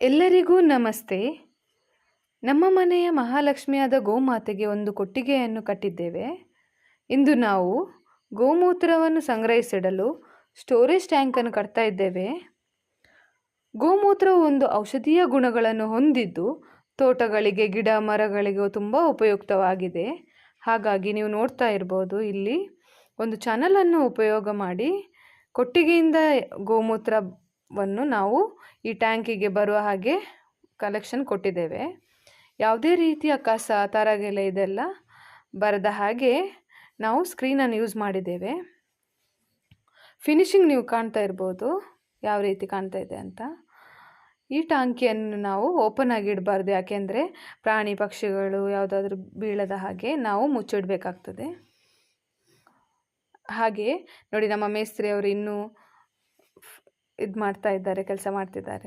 ಎಲ್ಲರಿಗೂ ನಮಸ್ತೆ. ನಮ್ಮ ಮನೆಯ ಮಹಾಲಕ್ಷ್ಮಿಯಾದ ಗೋಮಾತೆಗೆ ಒಂದು ಕೊಟ್ಟಿಗೆಯನ್ನು ಕಟ್ಟಿದ್ದೇವೆ. ಇಂದು ನಾವು ಗೋಮೂತ್ರವನ್ನು ಸಂಗ್ರಹಿಸಿಡಲು ಸ್ಟೋರೇಜ್ ಟ್ಯಾಂಕನ್ನು ಕಟ್ತಾ ಇದ್ದೇವೆ. ಗೋಮೂತ್ರವು ಒಂದು ಔಷಧೀಯ ಗುಣಗಳನ್ನು ಹೊಂದಿದ್ದು ತೋಟಗಳಿಗೆ, ಗಿಡ ಮರಗಳಿಗೆ ತುಂಬ ಉಪಯುಕ್ತವಾಗಿದೆ. ಹಾಗಾಗಿ ನೀವು ನೋಡ್ತಾ ಇರ್ಬೋದು, ಇಲ್ಲಿ ಒಂದು ಚಾನಲನ್ನು ಉಪಯೋಗ ಮಾಡಿ ಕೊಟ್ಟಿಗೆಯಿಂದ ಗೋಮೂತ್ರವನ್ನು ನಾವು ಈ ಟ್ಯಾಂಕಿಗೆ ಬರುವ ಹಾಗೆ ಕಲೆಕ್ಷನ್ ಕೊಟ್ಟಿದ್ದೇವೆ. ಯಾವುದೇ ರೀತಿಯ ಕಸ ತರಗೆಲ್ಲ ಇದೆಲ್ಲ ಬರದ ಹಾಗೆ ನಾವು ಸ್ಕ್ರೀನನ್ನು ಯೂಸ್ ಮಾಡಿದ್ದೇವೆ. ಫಿನಿಶಿಂಗ್ ನೀವು ಕಾಣ್ತಾ ಇರ್ಬೋದು. ಯಾವ ರೀತಿ ಕಾಣ್ತಾ ಇದೆ ಅಂತ. ಈ ಟಾಂಕಿಯನ್ನು ನಾವು ಓಪನ್ ಆಗಿ ಇಡಬಾರ್ದು. ಯಾಕೆಂದರೆ ಪ್ರಾಣಿ ಪಕ್ಷಿಗಳು ಯಾವುದಾದ್ರೂ ಬೀಳದ ಹಾಗೆ ನಾವು ಮುಚ್ಚಿಡಬೇಕಾಗ್ತದೆ. ಹಾಗೆ ನೋಡಿ ನಮ್ಮ ಮೇಸ್ತ್ರಿ ಅವರು ಇನ್ನೂ ಇದು ಮಾಡ್ತಾ ಇದ್ದಾರೆ ಕೆಲಸ ಮಾಡ್ತಿದ್ದಾರೆ.